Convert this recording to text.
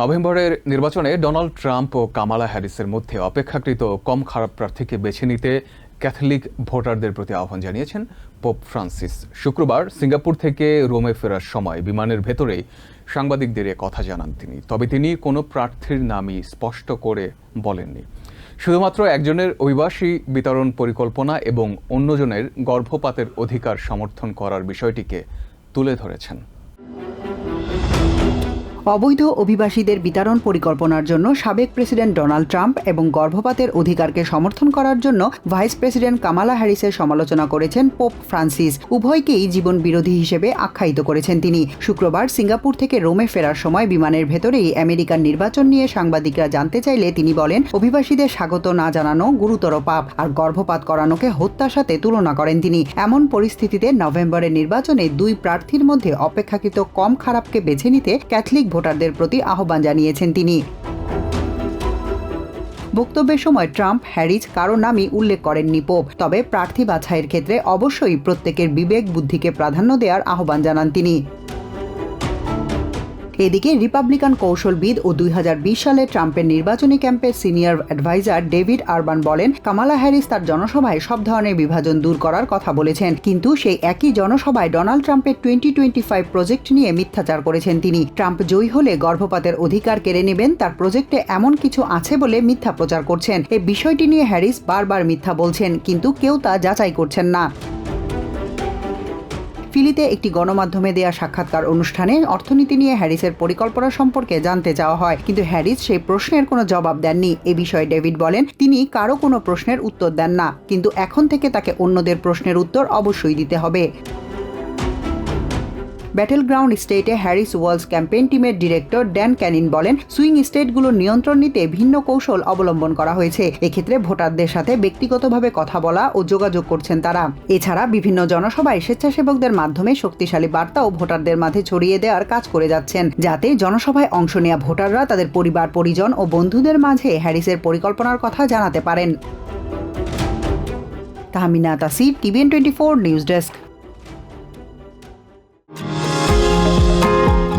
নভেম্বরের নির্বাচনে Donald Trump ও কামালা হ্যারিসের মধ্যে অপেক্ষাকৃত কম খারাপ প্রার্থীকে বেছে নিতে ক্যাথলিক ভোটারদের প্রতি আহ্বান জানিয়েছেন পোপ ফ্রান্সিস। শুক্রবার সিঙ্গাপুর থেকে রোমে ফেরার সময় বিমানের ভেতরেই সাংবাদিকদের এ কথা জানান তিনি। তবে তিনি কোনো প্রার্থীর নামই স্পষ্ট করে বলেননি। শুধুমাত্র একজনের অভিবাসী বিতরণ পরিকল্পনা এবং অন্যজনের গর্ভপাতের অধিকার সমর্থন করার বিষয়টিকে তুলে ধরেছেন। অবৈধ অভিবাসীদের বিতরণ পরিকল্পনার জন্য সাবেক প্রেসিডেন্ট ডোনাল্ড ট্রাম্প এবং গর্ভপাতের অধিকারকে সমর্থন করার জন্য ভাইস প্রেসিডেন্ট কামালা হ্যারিসের সমালোচনা করেছেন পোপ ফ্রান্সিস। উভয়কেই জীবন বিরোধী হিসেবে আখ্যায়িত করেছেন তিনি। শুক্রবার সিঙ্গাপুর থেকে রোমে ফেরার সময় বিমানের ভেতরেই আমেরিকার নির্বাচন নিয়ে সাংবাদিকরা জানতে চাইলে তিনি বলেন, অভিবাসীদের স্বাগত না জানানো গুরুতর পাপ আর গর্ভপাত করানোকে হত্যার সাথে তুলনা করেন তিনি। এমন পরিস্থিতিতে নভেম্বরের নির্বাচনে দুই প্রার্থীর মধ্যে অপেক্ষাকৃত কম খারাপকে বেছে নিতে ক্যাথলিক ভোটারদের প্রতি আহ্বান জানিয়েছেন তিনি। বক্তব্যের সময় ট্রাম্প, হ্যারিস কারও নামই উল্লেখ করেননি পোপ। তবে প্রার্থী বাছাইয়ের ক্ষেত্রে অবশ্যই প্রত্যেকের বিবেক বুদ্ধিকে প্রাধান্য দেওয়ার আহ্বান জানান তিনি। এদিকে রিপাবলিকান কৌশলবিদ ও দুই হাজার বিশ সালে ট্রাম্পের নির্বাচনী ক্যাম্পের সিনিয়র অ্যাডভাইজার ডেভিড আরবান বলেন, কামালা হ্যারিস তার জনসভায় সব ধরনের বিভাজন দূর করার কথা বলেছেন। কিন্তু সেই একই জনসভায় ডোনাল্ড ট্রাম্পের টোয়েন্টি টোয়েন্টি ফাইভ প্রজেক্ট নিয়ে মিথ্যাচার করেছেন তিনি। ট্রাম্প জয়ী হলে গর্ভপাতের অধিকার কেড়ে নেবেন, তার প্রজেক্টে এমন কিছু আছে বলে মিথ্যা প্রচার করছেন। এই বিষয়টি নিয়ে হ্যারিস বারবার মিথ্যা বলছেন, কিন্তু কেউ তা যাচাই করছেন না। ফিলিতে একটি গণমাধ্যমে দেয়া সাক্ষাৎকার অনুষ্ঠানে অর্থনীতি নিয়ে হ্যারিসের পরিকল্পনা সম্পর্কে জানতে চাওয়া হয়। কিন্তু হ্যারিস সেই প্রশ্নের কোনো জবাব দেননি। এ বিষয়ে ডেভিড বলেন, তিনি কারও কোনো প্রশ্নের উত্তর দেন না। কিন্তু এখন থেকে তাকে অন্যদের প্রশ্নের উত্তর অবশ্যই দিতে হবে। ব্যাটেল গ্রাউন্ড স্টেটে হ্যারিস ওয়ালস ক্যাম্পেইন টিমের ডিরেক্টর ড্যান ক্যানিন বলেন সুইং স্টেটগুলোর নিয়ন্ত্রণ নিতে ভিন্ন কৌশল অবলম্বন করা হয়েছে। এক্ষেত্রে ভোটারদের সাথে ব্যক্তিগতভাবে কথা বলা ও যোগাযোগ করছেন তারা। এছাড়া বিভিন্ন জনসভায় স্বেচ্ছাসেবকদের মাধ্যমে শক্তিশালী বার্তা ও ভোটারদের মাঝে ছড়িয়ে দেওয়ার কাজ করে যাচ্ছেন। যাতে জনসভায় অংশ নেওয়া ভোটাররা তাদের পরিবার, পরিজন ও বন্ধুদের মাঝে হ্যারিসের পরিকল্পনার কথা জানাতে পারেন। Tahmina Tasir, TVN twenty four news desk.